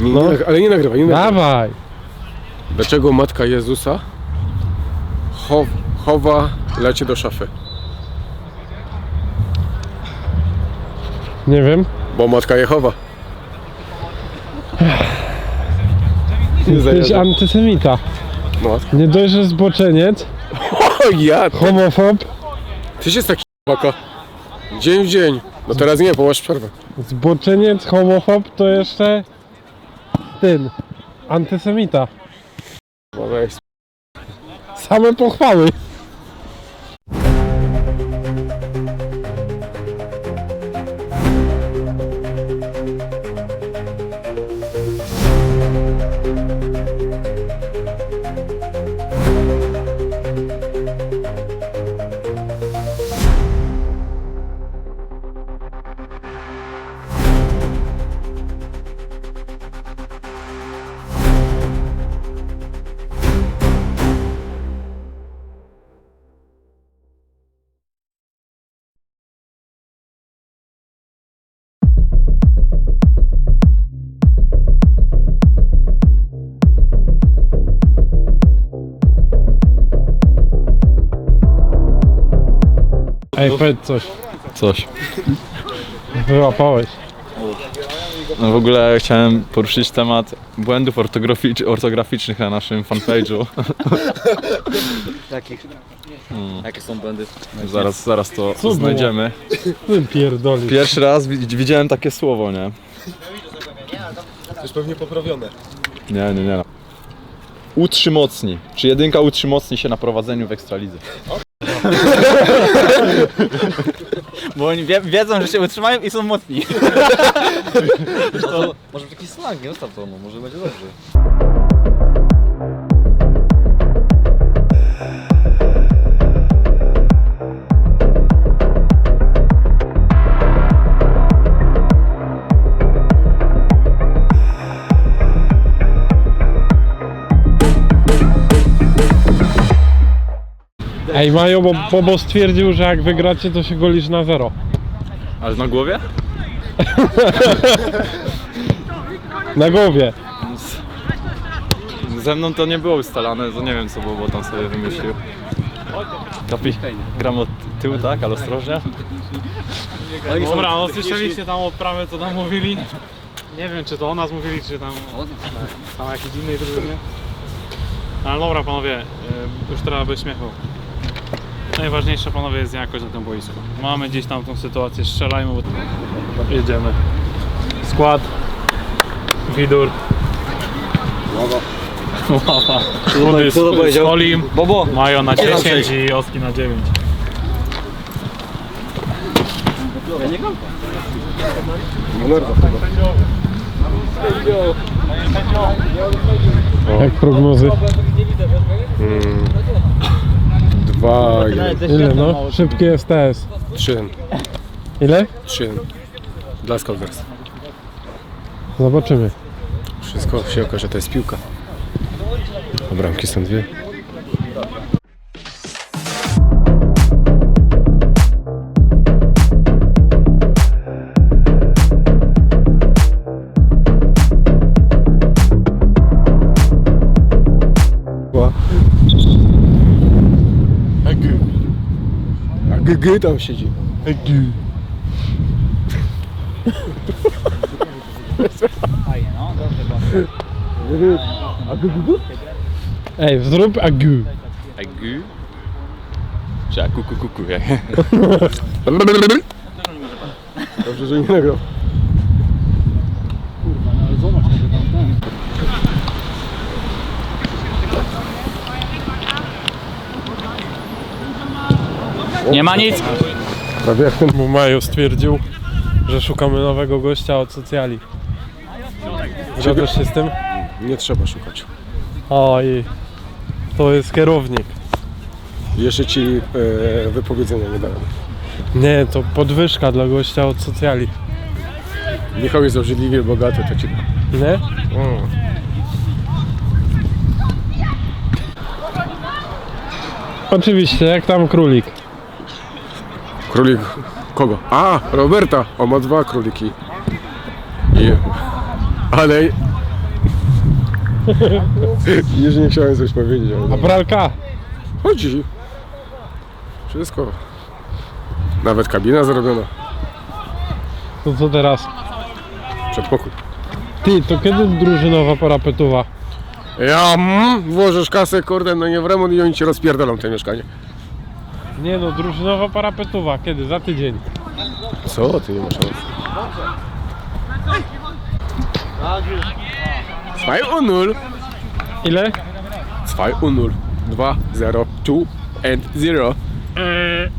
Nie, No. ale nie nagrywaj, nie nagrywaj. Dawaj. Dlaczego matka Jezusa chow, chowa lecie do szafy? Nie wiem. Bo matka Jehowa. Nie Jesteś zajadę. antysemita. No. Nie dość, że zboczeniec, O ja! homofob, Tyś jest taki baka. Dzień w dzień. No teraz nie, bo masz przerwę. zboczeniec, homofob, to jeszcze ten, antysemita. No weź. Same pochwały. Ej, powiedz coś. Coś. Wyłapałeś. No w ogóle chciałem poruszyć temat błędów ortograficz, ortograficznych na naszym fanpage'u. Jakich? Jakie są błędy? Zaraz, zaraz to Co znajdziemy. Ty pierdolisz. Pierwszy raz wi- widziałem takie słowo, nie? To jest pewnie poprawione. Nie, nie, nie. Utrzymocni. Czy jedynka utrzymocni się na prowadzeniu w Ekstralidze? Bo oni wie, wiedzą, że się utrzymają i są mocni. to, może taki slang, nie zostaw to, no, może będzie dobrze. Ej, Majo, bo Bobo stwierdził, że jak wygracie, to się golisz na zero. Ale na głowie? Na głowie. Ze mną to nie było ustalane, to nie wiem co było, bo tam sobie wymyślił. Kapi, gram od tyłu, tak? Ale ostrożnie. Dobra, no słyszeliście tam odprawę, co tam mówili. Nie wiem, czy to o nas mówili, czy tam tam jakiejś innej drużynie. Ale dobra, panowie, y, już teraz bez śmiechu. Najważniejsze, panowie, jest jakość na tym boisku. Mamy gdzieś tam tą sytuację, strzelajmy, bo jedziemy. Skład, Widur, Ława, Rudy, kto to powiedział? Skolim, Bobo! Majo na tam 10 i Oski na 9. Jak prognozy? Jeden, Ile no? Szybki STS. trzy, Ile? trzy. Dla Scouters. Zobaczymy. Wszystko się okaże, to jest piłka. A bramki są dwie. A GG tam siedzi. Ej, zrób agu. Agu? Czy aku, ku, ku, ku, jak? Dobrze, że nie nagrał. Nie ma nic! Prawie jak ten Bo Majo stwierdził, że szukamy nowego gościa od socjali. Zgadzasz się z tym? nie trzeba szukać. Oj, to jest kierownik. Jeszcze ci e, wypowiedzenia nie dałem. Nie, to podwyżka dla gościa od socjali. Michał jest obrzydliwie bogaty, to ci Nie? Oczywiście, jak tam królik. Królik kogo? A, Roberta! On ma dwa króliki. I Ale... Już nie chciałem coś powiedzieć. A pralka? Chodzi. Wszystko. Nawet kabina zrobiona. To co teraz? Przedpokój. Ty, to kiedy drużynowa parapetuwa? Ja mm, włożysz kasę, kurde, no nie w remont i oni ci rozpierdolą te mieszkanie. Nie no, drużynowa parapetuwa. Kiedy? Za tydzień. Co? Ty nie masz racji. 2 u 0. Ile? 2 u 0. 2, 0, 2 and 0. Eee,